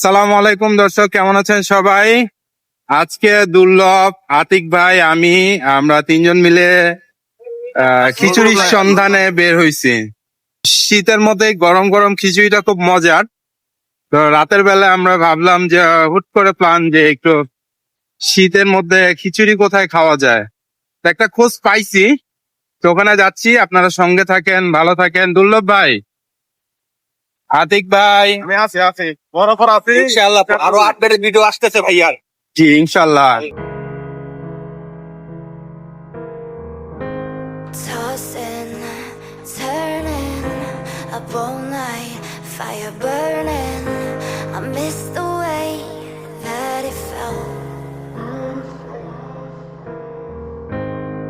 সালাম আলাইকুম দর্শক কেমন আছেন সবাই? আজকে দুর্লভ আতিক ভাই আমি আমরা তিনজন মিলে খিচুড়ির সন্ধানে বের হইছি। শীতের মধ্যে গরম গরম খিচুড়িটা খুব মজার। তো রাতের বেলা আমরা ভাবলাম যে হুট করে প্ল্যান যে একটু শীতের মধ্যে খিচুড়ি কোথায় খাওয়া যায়। তো একটা খোঁজ পাইছি। তো ওখানে যাচ্ছি আপনারা সঙ্গে থাকেন ভালো থাকেন। দুর্লভ ভাই। আতিক ভাই। আমি আছি আছি। বরাবর আছি ইনশাআল্লাহ আরও আপডেটেড ভিডিও আসতেছে ভাইয়ার জি ইনশাল্লাহ Tossing, turning up all night, fire burning. I miss the way that it felt.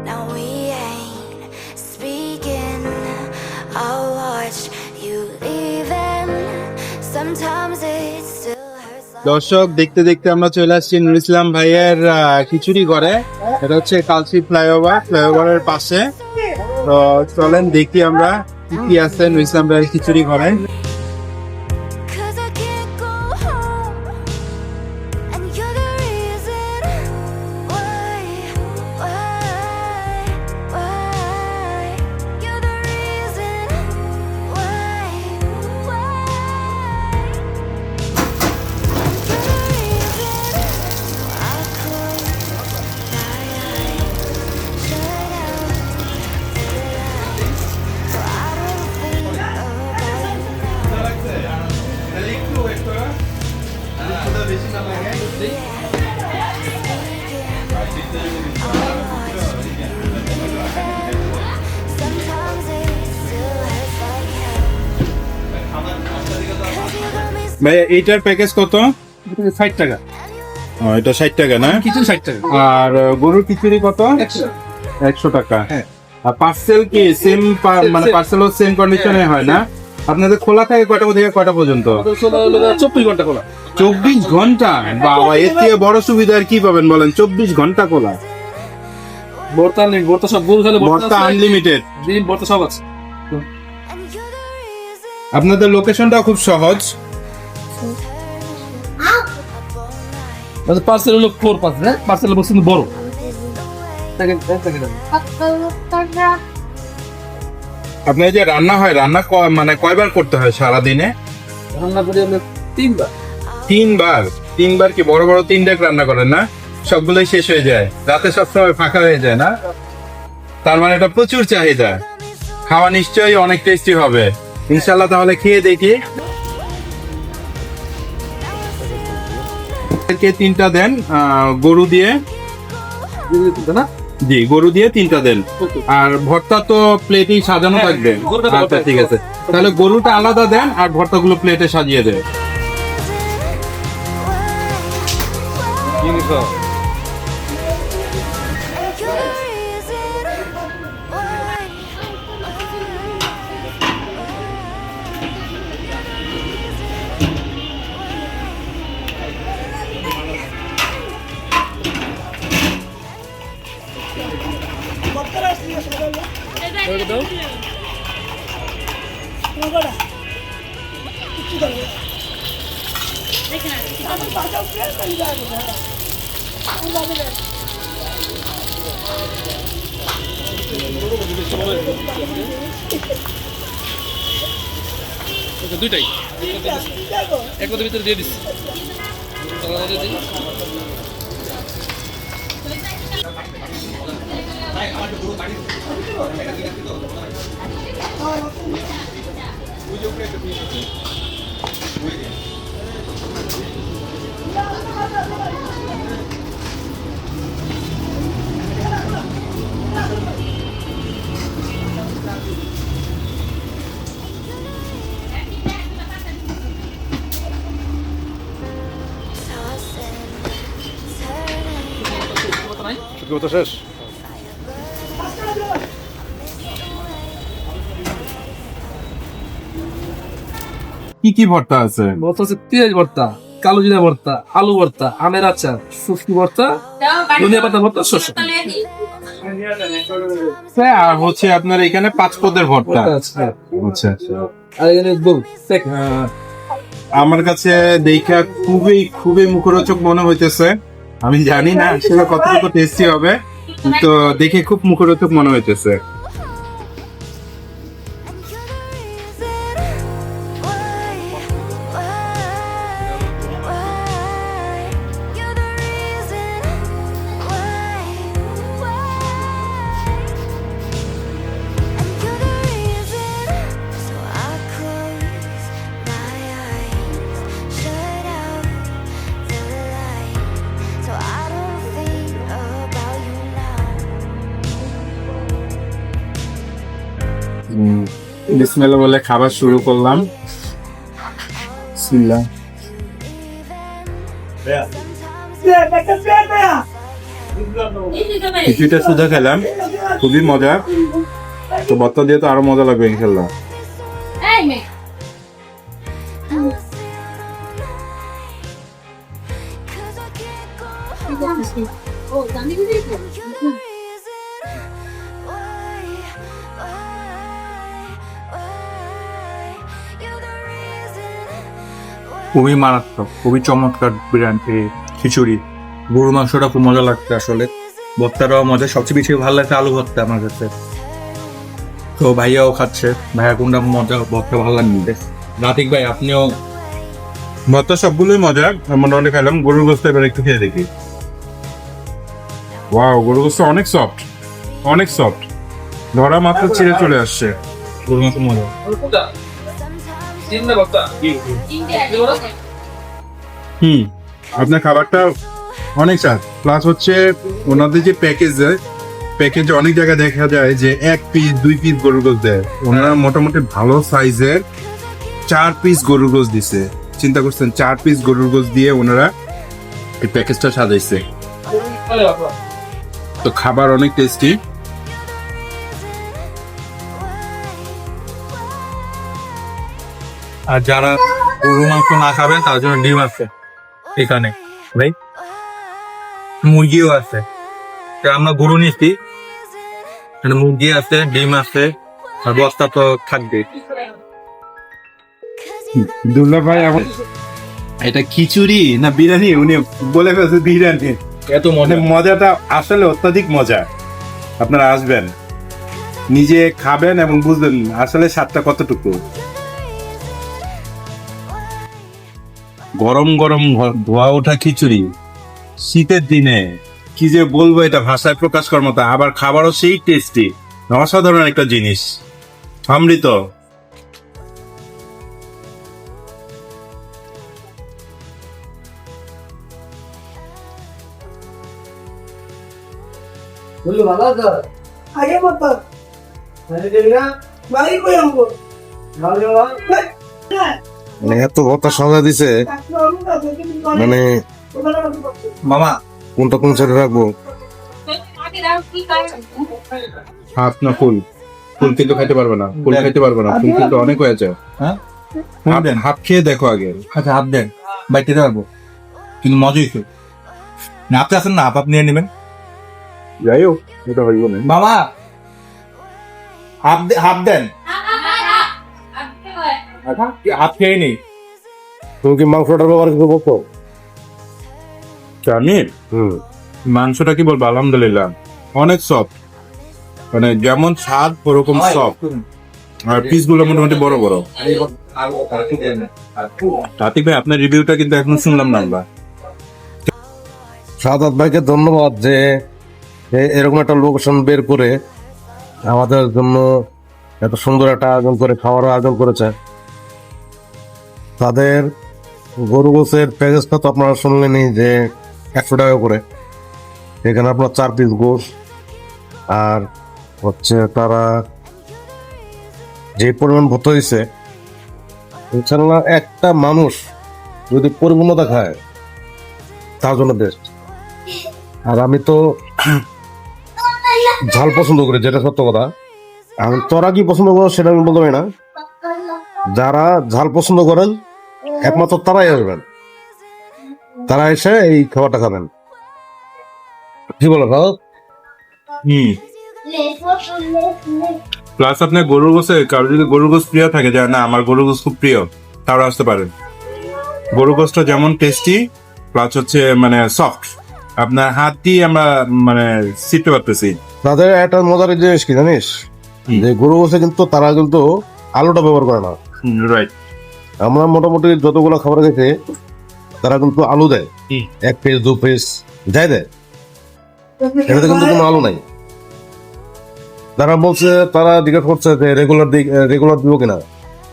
Now we ain't speaking. I'll watch you leaving. দর্শক, দেখতে দেখতে আমরা চলে আসছি নুর ইসলাম ভাইয়ের খিচুড়ি ঘরে। এটা হচ্ছে কালসি ফ্লাইওভার, ফ্লাইওভারের পাশে। তো চলেন দেখি আমরা কি কি আছে নুর ইসলাম ভাইয়ের খিচুড়ি ঘরে। ভাই এইটার প্যাকেজ কত? ষাট টাকা। এটা ষাট টাকা না? কিছু ষাট টাকা। আর গরুর খিচুড়ি কত? একশো। টাকা। হ্যাঁ। আর পার্সেল কি? সেম মানে. পার্সেলও সেম কন্ডিশনে হয় না? আপনাদের খোলা থাকে কয়টা থেকে কয়টা পর্যন্ত? চব্বিশ ঘণ্টা খোলা। চব্বিশ ঘণ্টা? বাবা এর থেকে বড় সুবিধা আর কি পাবেন বলেন? চব্বিশ ঘণ্টা খোলা। ভর্তা নেই ভর্তা সব গরু খালে ভর্তা আনলিমিটেড ডিম ভর্তা সব আছে। আপনাদের লোকেশনটা খুব সহজ। মানে পার্সেল হলো ফোর পাঁচ হ্যাঁ? পার্সেল বক্স কিন্তু বড়। আপনার যে রান্না হয় রান্না ক- মানে কয়বার করতে হয় সারা দিনে রান্না করি আমরা তিনবার। তিনবার? তিনবার কি বড় বড় তিন ডেক রান্না করেন না? সবগুলোই শেষ হয়ে যায়। রাতে সবসময় ফাঁকা হয়ে যায় না? তার মানে এটা প্রচুর চাহিদা। খাওয়া নিশ্চয়ই অনেক টেস্টি হবে। ইনশাল্লাহ তাহলে খেয়ে দেখি। এদেরকে তিনটা দেন? গরু দিয়ে? না? জি গরু দিয়ে তিনটা দেন। আর ভর্তা তো প্লেটেই সাজানো হ্যাঁ, থাকবে। আচ্ছা ঠিক আছে। তাহলে গরুটা আলাদা দেন আর ভর্তা গুলো প্লেটে সাজিয়ে দেন। জিনিস দুইটাই। এক মধ্যে ভিতরে দিয়ে দিচ্ছি Tossing, turning. শেষ কি কি ভর্তা আছে? ভর্তা হচ্ছে পেঁয়াজ ভর্তা কালো জিরা ভর্তা আলু ভর্তা আমের আচার শুষ্কি ভর্তা ধনিয়া পাতা ভর্তা শস্য আর হচ্ছে আপনার এখানে পাঁচ পদের ভর্তা। আছে হ্যাঁ। আচ্ছা আচ্ছা। আর এখানে আমার কাছে দেখা খুবই খুবই মুখরোচক মনে হইতেছে। আমি জানি না সেটা কতটুকু টেস্টি হবে তো দেখে খুব মুখরোচক মনে হইতেছে। Now. বিসমিল্লাহ বলে খাবার শুরু করলাম। বিসমিল্লাহ। কিছুটা শুধু খেলাম খুবই মজা। তো ভর্তা দিয়ে তো আরও মজা লাগবে ইনশাল্লাহ। এই মেয়ে Cause খুবই মারাত্মক খুবই চমৎকার বিরিয়ানি খিচুড়ি। গরু মাংসটা খুব মজা লাগছে আসলে। ভর্তাটাও মজা। সবচেয়ে বেশি ভালো লাগছে আলু ভর্তা আমার কাছে। তো ভাইয়াও খাচ্ছে। ভাইয়া কোনটা মজা ভর্তা ভালো লাগছে রাতিক ভাই আপনিও? ভর্তা সবগুলোই মজা। মোটামুটি খেলাম গরুর গোস্ত এবার একটু খেয়ে দেখি। ওয়াও গরুর গোস্ত অনেক সফট। অনেক সফট। ধরা মাত্র ছিঁড়ে চলে আসছে। গরু মাংস মজা। হুম আপনার খাবারটা অনেক স্বাদ। প্লাস হচ্ছে ওনাদের যে প্যাকেজ দেয় প্যাকেজে অনেক জায়গায় দেখা যায় যে এক পিস দুই পিস গরুর গোস দেয়। ওনারা মোটামুটি ভালো সাইজের চার পিস গরুর গোস দিছে। চিন্তা করছেন চার পিস গরুর গোস দিয়ে ওনারা এই প্যাকেজটা সাজাইছে। তো খাবার অনেক টেস্টি আর যারা গরু মাংস না খাবেন তার জন্য ডিম আছে এখানে। ভাই মুরগিও আছে। আমরা গরু নিচ্ছি মুরগি আছে ডিম আছে আর বস্তা তো থাকবে। দুর্লভ ভাই এখন এটা খিচুড়ি না বিরিয়ানি? উনি বলে ফেলছে বিরিয়ানি। এত মানে মজা মজাটা আসলে অত্যাধিক মজা। আপনারা আসবেন। নিজে খাবেন এবং বুঝবেন আসলে স্বাদটা কতটুকু। গরম গরম ধোয়া ওঠা খিচুড়ি। শীতের দিনে কি যে বলব এটা ভাষায় প্রকাশ করার মতো আবার খাবারও সেই টেস্টি অসাধারণ একটা জিনিস। অমৃত। বলল ভালো আছো? আগে মতো বাড়ি কই আমগো মানে এত সাজা দিছে মানে মামা কোনটা কোন সাইডে রাখব? হাত না ফুল? ফুল কিন্তু খাইতে পারবে না ফুল খাইতে পারবে না ফুল কিন্তু অনেক হয়েছে। হ্যাঁ? হাত হাত খেয়ে দেখো আগে। আচ্ছা হাত দেন। বাইতে পারব। কিন্তু মজাই তো না আপনি আছেন না আপ আপনি নিয়ে নেবেন। যাই হোক এটা হইব না। মামা দে- হাত দেন। হাত খেয়ে নেই তুমি কি মাংসটার ব্যাপারে কিছু বলছো? আমি হুম। মাংসটা কি বলব? আলহামদুলিল্লাহ। অনেক সফট মানে যেমন স্বাদ ওরকম সফট আর পিসগুলো মোটামুটি বড় বড়। রাতিক ভাই আপনার রিভিউটা কিন্তু এখন শুনলাম না আমরা। সাদাত ভাইকে ধন্যবাদ যে এরকম একটা লোকেশন বের করে আমাদের জন্য এত সুন্দর একটা আয়োজন করে খাওয়ার আয়োজন করেছে। তাদের গরু গোছের প্যাকেজটা তো আপনারা শুনলেনই যে একশো টাকা করে। এখানে আপনার চার পিস গোস আর হচ্ছে তারা যে পরিমাণ ভর্ত হয়েছে, ইনশাল্লাহ একটা মানুষ যদি পরিপূর্ণতা খায়, তার জন্য বেস্ট আর আমি তো ঝাল পছন্দ করি, যেটা সত্য কথা। আমি তোরা কি পছন্দ করো সেটা আমি বলতে পারি না। যারা ঝাল পছন্দ করেন একমাত্র তারাই আসবেন। তারা এসে এই খাবারটা খাবেন। কি বলো হুম। প্লাস আপনার গরুর গোসে কারও যদি গরুর গোস প্রিয় থাকে যে না আমার গরুর গোস খুব প্রিয় তারা আসতে পারেন গরুর গোস্ত যেমন টেস্টি প্লাস হচ্ছে মানে সফট আপনার হাত দিয়ে আমরা মানে সিটতে পারতেছি। তাদের একটা মজার জিনিস কি জানিস? যে গরু বসে কিন্তু তারা কিন্তু আলুটা ব্যবহার করে না। রাইট আমরা মোটামুটি যতগুলো খাবার খেতে তারা কিন্তু আলু দেয়। এক পিস দু পিস যাই দেয়। এটাতে কিন্তু কোনো আলু নাই। তারা বলছে তারা জিজ্ঞেস করছে যে রেগুলার রেগুলার দিব কিনা।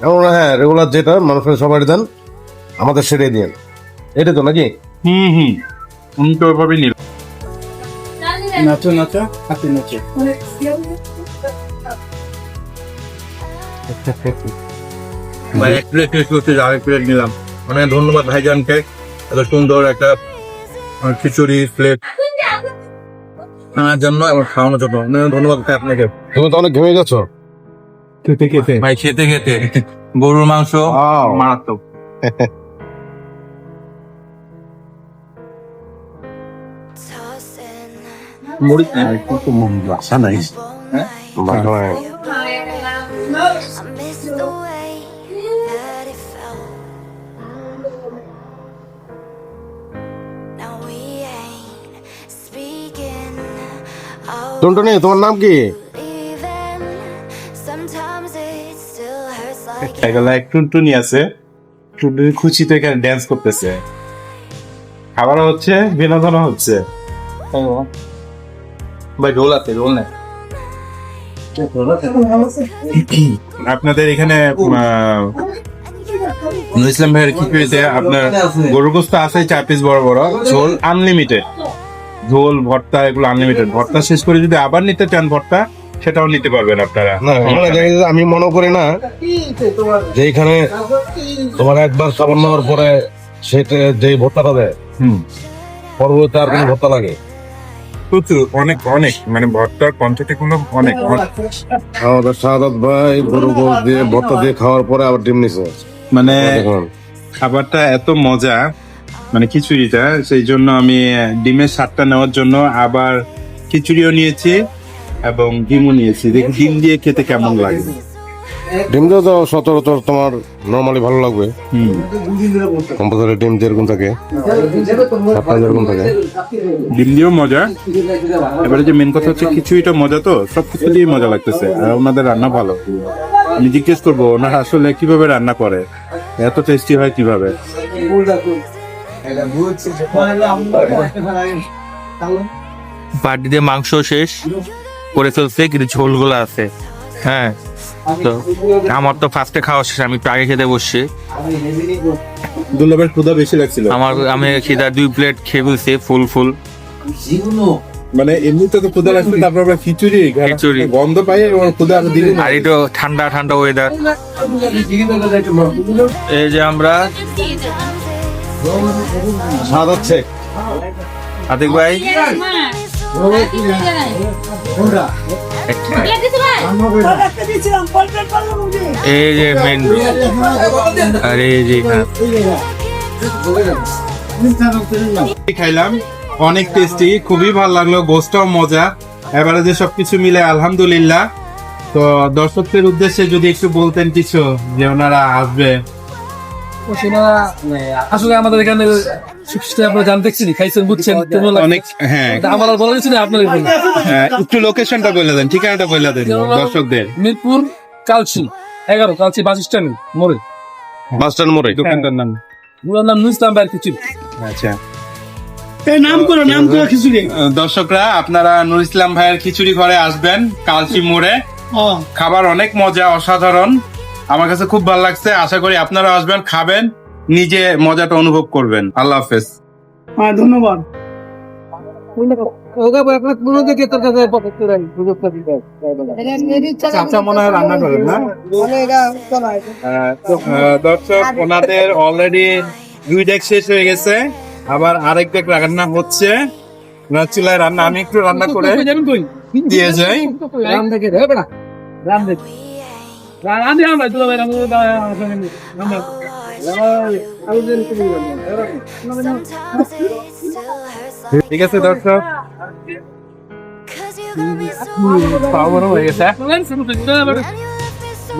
এমন হ্যাঁ রেগুলার যেটা মানুষের সবাই দেন আমাদের সেটাই দিন। এটা তো নাকি? হুম হুম। আমি তো ওইভাবে নিল। নাচো নাচো ভাই এক প্লেট টেস্ট করতে আরেক প্লেট নিলাম। অনেক ধন্যবাদ ভাইজানকে এত সুন্দর একটা খিচুড়ি প্লেট আনার জন্য এবং খাওয়ানোর জন্য। অনেক ধন্যবাদ ভাই আপনাকে। তুমি তো অনেক ঘেমে গেছো। খেতে খেতে। ভাই খেতে খেতে। গরুর মাংস. মারাত্মক। Tossing মরিচ বাসা নাই। বাসায় টুনটুনি তোমার নাম কি? Leaving. Sometimes it still hurts like এগুলা এক টুনটুনি আছে। টুনটুনি খুশিতে এখানে ড্যান্স করতেছে। খাবারও হচ্ছে বিনোদনও হচ্ছে। ভাই রোল আছে রোল নেই আপনাদের এখানে আহ, ইসলাম ভাইয়ের খিচুড়িতে আপনার গরু গোস্ত আছে চার পিস বড় বড়। ঝোল? আনলিমিটেড ঝোল ভর্তা এগুলো আনলিমিটেড ভর্তা শেষ করে যদি আবার নিতে চান ভর্তা সেটাও নিতে পারবেন আপনারা। না এখানে দেখি যে আমি মনে করি না যে এখানে তোমার একবার খাবার নেওয়ার পরে সেটা যে ভর্তাটা দেয় হুম। পরবর্তীতে আর কোনো ভর্তা লাগে? প্রচুর অনেক অনেক। মানে ভর্তার কোয়ান্টিটি গুলো অনেক। আমাদের শাহাদাত ভাই গরু গোস দিয়ে ভর্তা দিয়ে খাওয়ার পরে আবার ডিম নিছে। মানে খাবারটা এত মজা মানে খিচুড়িটা সেই জন্য আমি ডিমের স্বাদটা নেওয়ার জন্য আবার খিচুড়িও নিয়েছি এবং ডিমও নিয়েছি। দেখি ডিম দিয়ে খেতে কেমন লাগে। ডিম দিয়ে তো সচরাচর তোমার নর্মালি ভালো লাগবে। হুম। কম্পাসারি ডিম যেরকম থাকে সাতটা যেরকম থাকে। ডিম দিয়েও মজা। এবারে যে মেন কথা হচ্ছে খিচুড়িটা মজা তো সব কিছু দিয়ে মজা লাগতেছে। আর ওনাদের রান্না ভালো। আমি জিজ্ঞেস করব ওনারা আসলে কীভাবে রান্না করে? এত টেস্টি হয় কীভাবে? পার্টি দিয়ে মাংস শেষ। করে ফেলছে কিন্তু ঝোলগুলো আছে। হ্যাঁ তো আমার তো ফার্স্টে খাওয়া শেষ আমি একটু আগে খেতে বসছি। দুর্লভের ক্ষুধা বেশি লাগছিল। আমার আমি খিদা দুই প্লেট খেয়ে ফেলছি ফুল ফুল। মানে এমনিতে তো ক্ষুধা লাগছে তারপর আবার খিচুড়ি খিচুড়ি। গন্ধ পাই ওর ক্ষুধা আরও দিবি আর একটু ঠান্ডা ঠান্ডা ওয়েদার এই যে আমরা আতিক ভাই? এই যে মেন খাইলাম? অনেক টেস্টি খুবই ভালো লাগল গোস্টটাও মজা। এবারে যে সবকিছু মিলে আলহামদুলিল্লাহ। তো দর্শকদের উদ্দেশ্যে যদি একটু বলতেন কিছু, যে ওনারা আসবে। আসলে আমাদের এখানে খাইছেন বুঝছেন অনেক হ্যাঁ। আমার বলা কিছু না আপনার হ্যাঁ, একটু লোকেশনটা বলে দেন ঠিকানাটা বলে দেন দর্শকদের। মিরপুর কালচি এগারো কালচি বাস স্ট্যান্ড মোড়ে। বাস স্ট্যান্ড মোড়ে। দোকানটার নাম। নাম কিছু আচ্ছা। নাম করো নাম করো খিচুড়ি। দর্শকরা আপনারা নুর ইসলাম ভাইয়ের খিচুড়ি ঘরে আসবেন কালচি মোড়ে। খাবার অনেক মজা অসাধারণ। আমার কাছে খুব ভালো লাগছে। আশা করি আপনারা আসবেন খাবেন নিজে মজাটা অনুভব করবেন। আল্লাহ হাফেজ। হ্যাঁ ধন্যবাদ। হয় রান্না করেন না? আহ, দর্শক ওনাদের অলরেডি দুই ডেক শেষ হয়ে গেছে। আবার আরেক ডেক রান্না হচ্ছে। চুলায় রান্না আমি একটু রান্না করে যাবেন কই দিয়ে যাই। রাম দেখে রাম দেখে। দিয়ে আমরা দুলা ভাই hurts like ঠিক আছে দর্শক বড় হয়ে গেছে me so